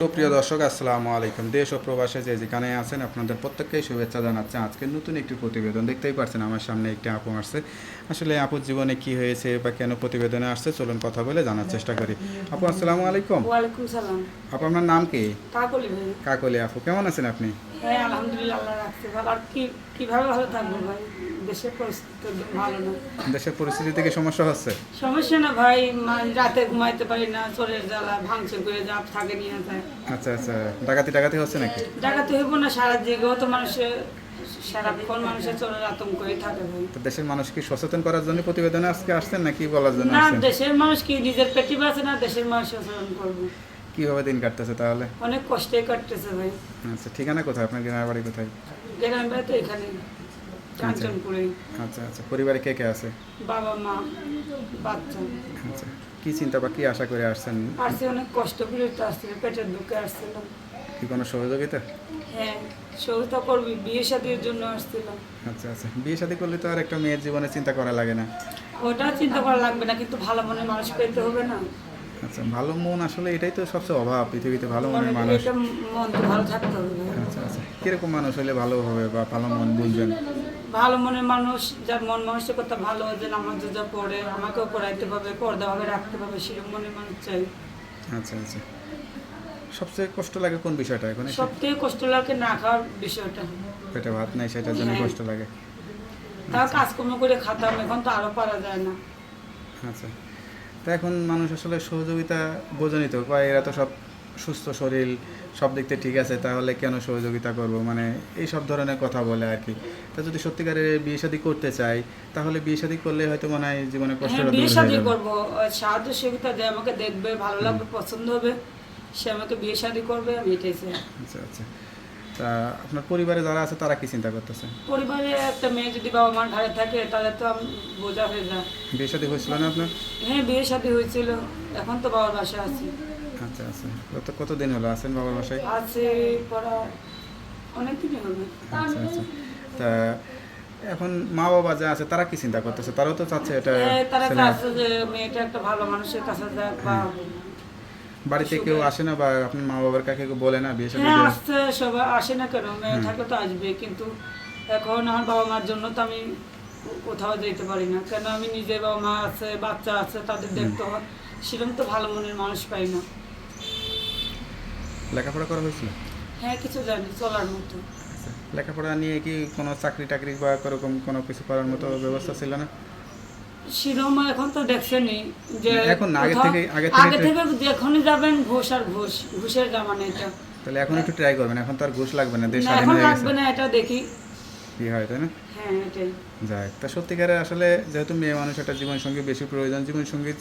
প্রিয় দর্শক আসসালামু আলাইকুম। দেশ ও প্রবাসে যে যেখানে আছেন আপনাদের প্রত্যেককেই শুভেচ্ছা জানাচ্ছে। আজকে নতুন একটি প্রতিবেদন দেখতেই পারছেন আমার সামনে একটি আপু আসছে। আসলে আপুর জীবনে কি হয়েছে বা কেন প্রতিবেদনে আসছে চলুন কথা বলে জানার চেষ্টা করি। আপু আসসালামু আলাইকুম। আপু আপনার নাম কি? কাকলি কাকলি আপু কেমন আছেন আপনি? হ্যাঁ আলহামদুলিল্লাহ ভালো কীভাবে ভালো থাকব ভাই? দেশের পরিস্থিতি ভালো না। দেশের পরিস্থিতি থেকে সমস্যা হচ্ছে? সমস্যা না ভাই রাতে ঘুমাইতে পারি না চোরের জ্বালা ভাঙচুর করে যা থাকে নিয়ে যায়। আচ্ছা আচ্ছা। ডাকাতি ডাকাতি হচ্ছে নাকি? ডাকাতি হইব না সারা জেগেও তো মানুষের সারাক্ষণ মানুষের চোরের আতঙ্কই থাকে ভাই। তো দেশের মানুষ কি সচেতন করার জন্য প্রতিবেদনে আজকে আসছেন নাকি বলার জন্য না দেশের মানুষ কি নিজের পেটি বাঁচে না দেশের মানুষ সচেতন করব। কীভাবে দিন কাটতেছে তাহলে? অনেক কষ্টে কাটতেছে ভাই। আচ্ছা ঠিকানা কোথায়? আপনার গ্রামের বাড়ি কোথায়? গ্রাম ভাই তো এখানে কাঞ্চনপুরে আচ্ছা আচ্ছা পরিবারে কে কে আছে? বাবা মা বাচ্চা। আচ্ছা কি চিন্তা বা কি আশা করে আসছেন? আসছে অনেক কষ্ট করে তো আসছিল পেটের দুঃখে আসছিলাম কি কোনো সহযোগিতা? হ্যাঁ সহযোগিতা করবি বিয়ে শাদির জন্য আসছিলাম আচ্ছা আচ্ছা বিয়ে শাদী করলে তো আর একটা মেয়ের জীবনে চিন্তা করা লাগে না। ওটা চিন্তা করা লাগবে না কিন্তু ভালো মনে মানুষ পেতে হবে না। আচ্ছা ভালো মন আসলে এটাই তো সবচেয়ে অভাব পৃথিবীতে ভালো মনের মানুষ। মন ভালো থাকতে হবে আচ্ছা আচ্ছা কীরকম মানুষ হলে ভালো হবে বা ভালো মন বুঝবেন? ভালো মনের মানুষ যার মন মানসিকতা ভালো যে নামাজ যা পড়ে আমাকেও পড়াইতে পারবে পর্দা ভাবে রাখতে পারবে সেরকম মনের মানুষ চাই। আচ্ছা আচ্ছা। সবচেয়ে কষ্ট লাগে কোন বিষয়টা এখন এসে? সব থেকে কষ্ট লাগে না খাওয়ার বিষয়টা। পেটে ভাত নাই সেটার জন্য হ্যাঁ। কষ্ট লাগে। তাও কাজকর্ম করে খাতাম এখন তো আরও পারা যায় না। আচ্ছা। তা এখন মানুষ আসলে সহযোগিতা বোঝেনি তো কয় এরা তো সব সুস্থ শরীর সব দিক থেকে ঠিক আছে তাহলে কেন সহযোগিতা করব? মানে এই সব ধরনের কথা বলে আর কি। তা যদি সত্যিকারের বিয়ে শাদী করতে চাই তাহলে বিয়ে শাদী করলে হয়তো মনে হয় জীবনে কষ্ট কষ্টটা দূর বিয়ে শাদি করব। সাহায্য সুবিধা দেয় আমাকে দেখবে ভালো লাগবে পছন্দ হবে সে আমাকে বিয়ে শাদি করবে আমি এটাই চাই। আচ্ছা আচ্ছা। তা আপনার পরিবারে যারা আছে তারা কি চিন্তা করতেছে? পরিবারে একটা মেয়ে যদি বাবা মার ঘরে থাকে তাহলে তো আমি বোঝা হয়ে যায়। বিয়ে শাদী হয়েছিল না আপনার? হ্যাঁ বিয়ে শাদি হয়েছিল। এখন তো বাবার বাসায় আছি। আচ্ছা আচ্ছা। কত কতদিন হলো আছেন বাবার বাসায়? আছে পড়া অনেক দিন হবে আচ্ছা আচ্ছা। তা এখন মা বাবা যা আছে তারা কি চিন্তা করতেছে? তারাও তো চাচ্ছে এটা হ্যাঁ, তারা চাচ্ছে যে মেয়েটা একটা ভালো মানুষের কাছে যাক বা বাড়িতে কেউ আসে না বা আপনার মা বাবার কাকে কেউ বলে না বিয়ে শাদী হ্যাঁ আসতে সবাই আসে না কেন? মেয়ে থাকলে তো আসবে কিন্তু এখন আমার বাবা মার জন্য তো আমি কোথাও যেতে পারি না। কেন আমি নিজে বাবা মা আছে বাচ্চা আছে তাদের দেখতে হয়। সেরকম তো ভালো মনের মানুষ পাই না। লেখাপড়া করা হয়েছিল? হ্যাঁ কিছু জানি চলার মতো। আচ্ছা লেখাপড়া নিয়ে কি কোনো চাকরি টাকরি বা এরকম কোনো কিছু করার মতো ব্যবস্থা ছিল না? সেরকম এখন তো দেখছেনি যে এখন আগে থেকে- আগে থেকে আগে থেকে যখনই যাবেন ঘোষ আর ঘোষ ঘোষের জামানা এটা। তাহলে এখন একটু ট্রাই করবেন এখন তো আর ঘুষ লাগবে না দেশ স্বাধীন হয়ে গেছে। না এটা দেখি। কি হয় তাই না? হ্যাঁ এটাই। যাক তা সত্যিকারে আসলে যেহেতু মেয়ে মানুষ একটা জীবনসঙ্গী বেশি প্রয়োজন জীবনসঙ্গী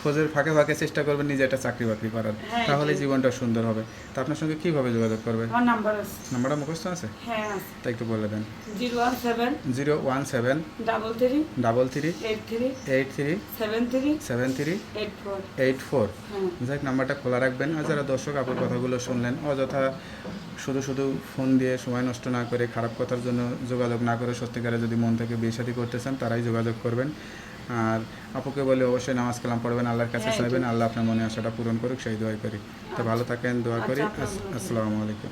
খোঁজের ফাঁকে ফাঁকে চেষ্টা করবেন নিজে একটা চাকরি বাকরি করার। হ্যাঁ, তাহলে জীবনটা সুন্দর হবে। তা আপনার সঙ্গে কীভাবে যোগাযোগ করবে? আমার নাম্বার আছে। নাম্বারটা মুখস্থ আছে? হ্যাঁ আছে। তা একটু বলে দেন। Zero one seven zero one seven double three double three eight three eight three seven three seven three eight four eight four. হ্যাঁ। যাক নাম্বারটা খোলা রাখবেন। আর যারা দর্শক আপুর কথাগুলো শুনলেন অযথা শুধু শুধু ফোন দিয়ে সময় নষ্ট না করে খারাপ কথার জন্য যোগাযোগ না করে সত্যিকারে যদি মন থেকে বিয়ে করতে চান তারাই যোগাযোগ করবেন। আর আপুকে বলে অবশ্যই নামাজ কালাম পড়বেন আল্লাহর কাছে হ্যাঁ, চাইবেন আল্লাহ আপনার মনে আশাটা পূরণ করুক সেই দোয়াই করি। তো ভালো থাকেন দোয়া করি। আচ্ছা, করি। আসসালামু আলাইকুম।